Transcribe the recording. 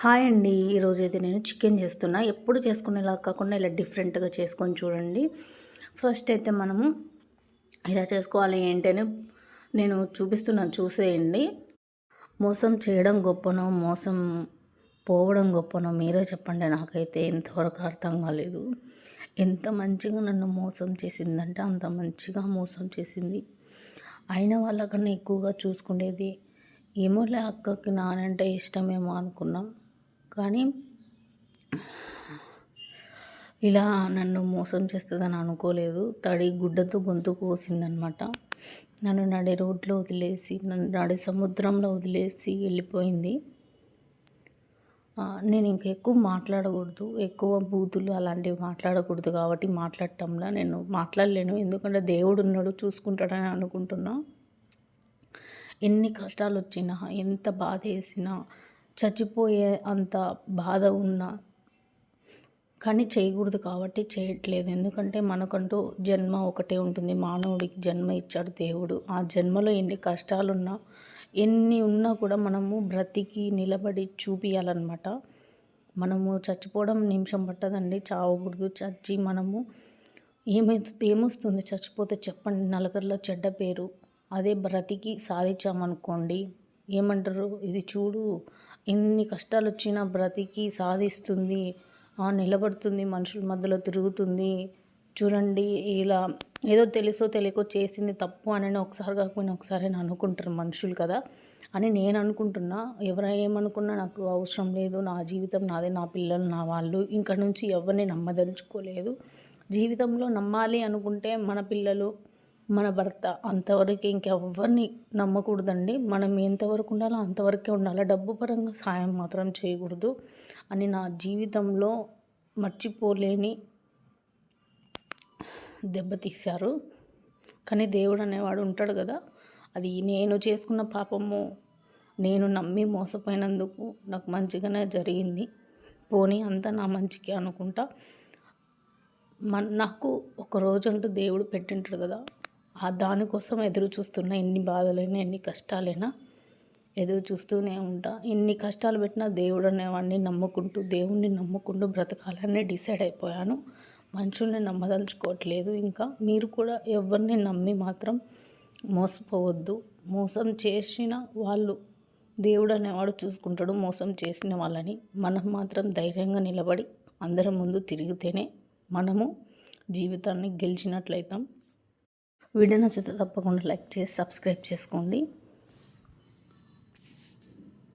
Hi అండి. ఈరోజు అయితే నేను చికెన్ చేస్తున్నా. ఎప్పుడు చేసుకునేలా కాకుండా ఇలా డిఫరెంట్గా చేసుకొని చూడండి. ఫస్ట్ అయితే మనము ఇలా చేసుకోవాలి ఏంటని నేను చూపిస్తున్నాను. చూసేయండి. మోసం చేయడం గొప్పనో మోసం పోవడం గొప్పనో మీరే చెప్పండి. నాకైతే ఇంతవరకు అర్థం కాలేదు. ఎంత మంచిగా నన్ను మోసం చేసిందంటే అంత మంచిగా మోసం చేసింది. అయిన వాళ్ళకన్నా ఎక్కువగా చూసుకునేది ఏమోలే అక్కకి నానంటే ఇష్టమేమో అనుకున్నాం. కానీ ఇలా నన్ను మోసం చేస్తుందని అనుకోలేదు. తడి గుడ్డతో గొంతు కోసిందనమాట. నన్ను నడి రోడ్లో వదిలేసి నన్ను నడి సముద్రంలో వదిలేసి వెళ్ళిపోయింది. నేను ఇంక ఎక్కువ మాట్లాడకూడదు. ఎక్కువ బూతులు అలాంటివి మాట్లాడకూడదు కాబట్టి మాట్లాడటంలో నేను మాట్లాడలేను. ఎందుకంటే దేవుడు ఉన్నాడు చూసుకుంటాడని అనుకుంటున్నా. ఎన్ని కష్టాలు వచ్చినా ఎంత బాధ వేసినా చచ్చిపోయే అంత బాధ ఉన్నా కానీ చేయకూడదు కాబట్టి చేయట్లేదు. ఎందుకంటే మనకంటూ జన్మ ఒకటే ఉంటుంది. మానవుడికి జన్మ ఇచ్చాడు దేవుడు. ఆ జన్మలో ఎన్ని కష్టాలున్నా ఎన్ని ఉన్నా కూడా మనము బ్రతికి నిలబడి చూపియాలన్నమాట. మనము చచ్చిపోవడం నిమిషం పట్టదండి. చావకూడదు. చచ్చి మనము ఏమైతుంది ఏమొస్తుంది? చచ్చిపోతే చెప్పండి. నలుగురిలో చెడ్డ పేరు. అదే బ్రతికి సాధించామనుకోండి. ఏమంటారు? ఇది చూడు ఎన్ని కష్టాలు వచ్చినా బ్రతికి సాధిస్తుంది. నిలబడుతుంది మనుషుల మధ్యలో తిరుగుతుంది. చూడండి ఇలా ఏదో తెలుసో తెలియకో చేసింది తప్పు అని ఒకసారి కాకపోయినా ఒకసారి అని అనుకుంటారు మనుషులు కదా. అని నేను అనుకుంటున్నా. ఎవరు ఏమనుకున్నా నాకు అవసరం లేదు. నా జీవితం నాదే నా పిల్లలు నా వాళ్ళు. ఇంకా నుంచి ఎవరిని నమ్మదలుచుకోలేదు. జీవితంలో నమ్మాలి అనుకుంటే మన పిల్లలు మన భర్త అంతవరకు ఇంకెవ్వరిని నమ్మకూడదండి. మనం ఎంతవరకు ఉండాలో అంతవరకే ఉండాలి. డబ్బు పరంగా సాయం మాత్రం చేయకూడదు అని నా జీవితంలో మర్చిపోలేని దెబ్బతీశారు కానీ దేవుడు అనేవాడు ఉంటాడు కదా. అది నేను చేసుకున్న పాపము నేను నమ్మి మోసపోయినందుకు నాకు మంచిగానే జరిగింది. పోనీ అంతా నా మంచికి అనుకుంటా. మన నాకు ఒక రోజు అంటూ దేవుడు పెట్టింటాడు కదా. ఆ దానికోసం ఎదురు చూస్తున్నా ఎన్ని బాధలైనా ఎన్ని కష్టాలైనా ఎదురు చూస్తూనే ఉంటా. ఎన్ని కష్టాలు పెట్టినా దేవుడు అనేవాడిని నమ్ముకుంటూ దేవుణ్ణి నమ్ముకుంటూ బ్రతకాలని డిసైడ్ అయిపోయాను. మనుషుల్ని నమ్మదలుచుకోవట్లేదు. ఇంకా మీరు కూడా ఎవరిని నమ్మి మాత్రం మోసపోవద్దు. మోసం చేసిన వాళ్ళు దేవుడు అనేవాడు చూసుకుంటాడు. మోసం చేసిన వాళ్ళని మనం మాత్రం ధైర్యంగా నిలబడి అందరి ముందు తిరిగితేనే మనము జీవితాన్ని గెలిచినట్లయితాం. వీడియో నచ్చితే తప్పకుండా లైక్ చేసి సబ్స్క్రైబ్ చేసుకోండి.